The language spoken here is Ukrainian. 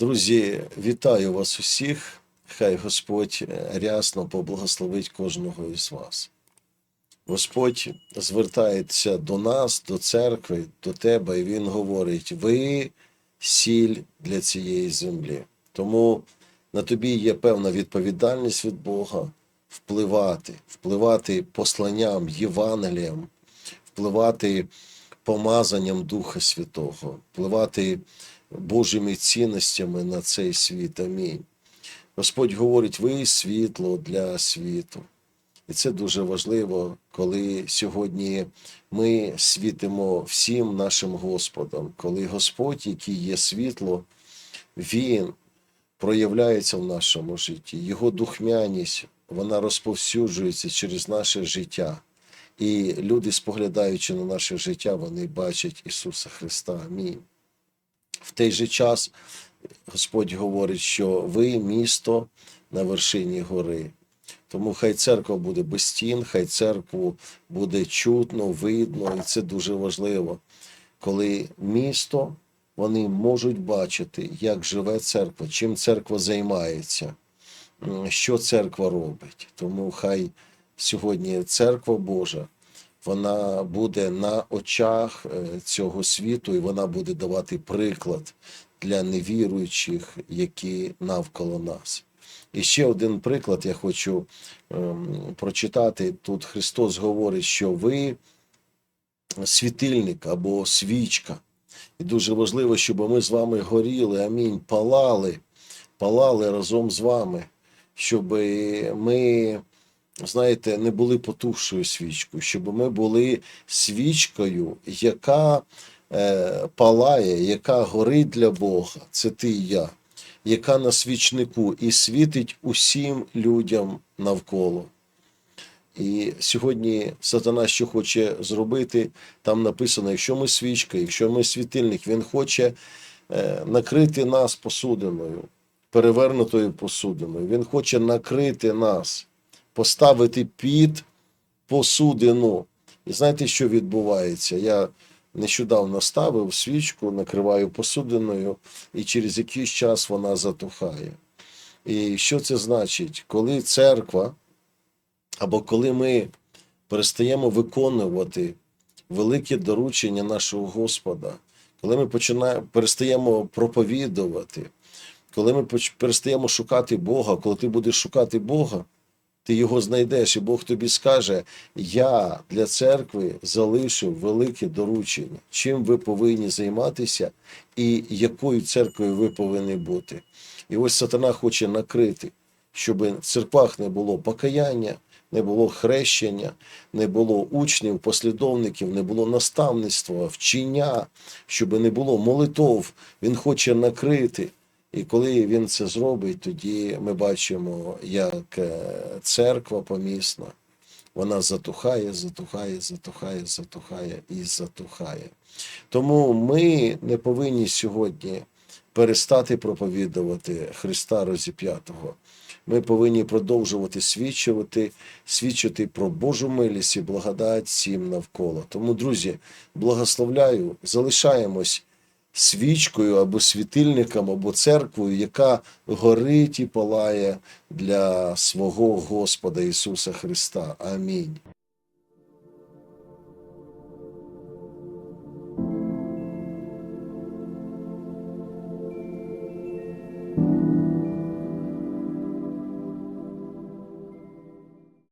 Друзі, вітаю вас усіх. Хай Господь рясно поблагословить кожного із вас. Господь звертається до нас, до церкви, до тебе, і Він говорить: ви сіль для цієї землі. Тому на тобі є певна відповідальність від Бога впливати, впливати посланням, Євангелієм, впливати помазанням Духа Святого, впливати Божими цінностями на цей світ. Амінь. Господь говорить: ви світло для світу. І це дуже важливо, коли сьогодні ми світимо всім нашим Господом, коли Господь, який є світло, Він проявляється в нашому житті. Його духмяність вона розповсюджується через наше життя. І люди, споглядаючи на наше життя, вони бачать Ісуса Христа. Амінь. В той же час Господь говорить, що ви місто на вершині гори. Тому хай церква буде без стін, хай церкву буде чутно, видно, і це дуже важливо. Коли місто вони можуть бачити, як живе церква, чим церква займається, що церква робить. Тому хай сьогодні церква Божа вона буде на очах е, цього світу, і вона буде давати приклад для невіруючих, які навколо нас. І ще один приклад я хочу ем, прочитати. Тут Христос говорить, що ви світильник або свічка. І дуже важливо, щоб ми з вами горіли, амінь, палали, палали разом з вами, щоб ми, знаєте, не були потухшою свічкою, щоб ми були свічкою, яка е, палає, яка горить для Бога, це ти і я, яка на свічнику і світить усім людям навколо. І сьогодні сатана що хоче зробити, там написано: якщо ми свічка, якщо ми світильник, він хоче е, накрити нас посудиною, перевернутою посудиною. Він хоче накрити нас, поставити під посудину. І знаєте, що відбувається? Я нещодавно ставив свічку, накриваю посудиною, і через якийсь час вона затухає. І що це значить? Коли церква або коли ми перестаємо виконувати велике доручення нашого Господа, коли ми починаємо перестаємо проповідувати, коли ми перестаємо шукати Бога, коли ти будеш шукати Бога, ти його знайдеш, і Бог тобі скаже: Я для церкви залишив велике доручення, чим ви повинні займатися і якою церквою ви повинні бути. І ось сатана хоче накрити, щоб в церквах не було покаяння, не було хрещення, не було учнів, послідовників, не було наставництва, вчення, щоб не було молитов. Він хоче накрити. І коли він це зробить, тоді ми бачимо, як е, церква помісна, вона затухає, затухає, затухає, затухає і затухає. Тому ми не повинні сьогодні перестати проповідувати Христа розіп'ятого. Ми повинні продовжувати свідчувати, свідчити про Божу милість і благодать всім навколо. Тому, друзі, благословляю, залишаємось свічкою або світильником, або церквою, яка горить і палає для свого Господа Ісуса Христа. Амінь.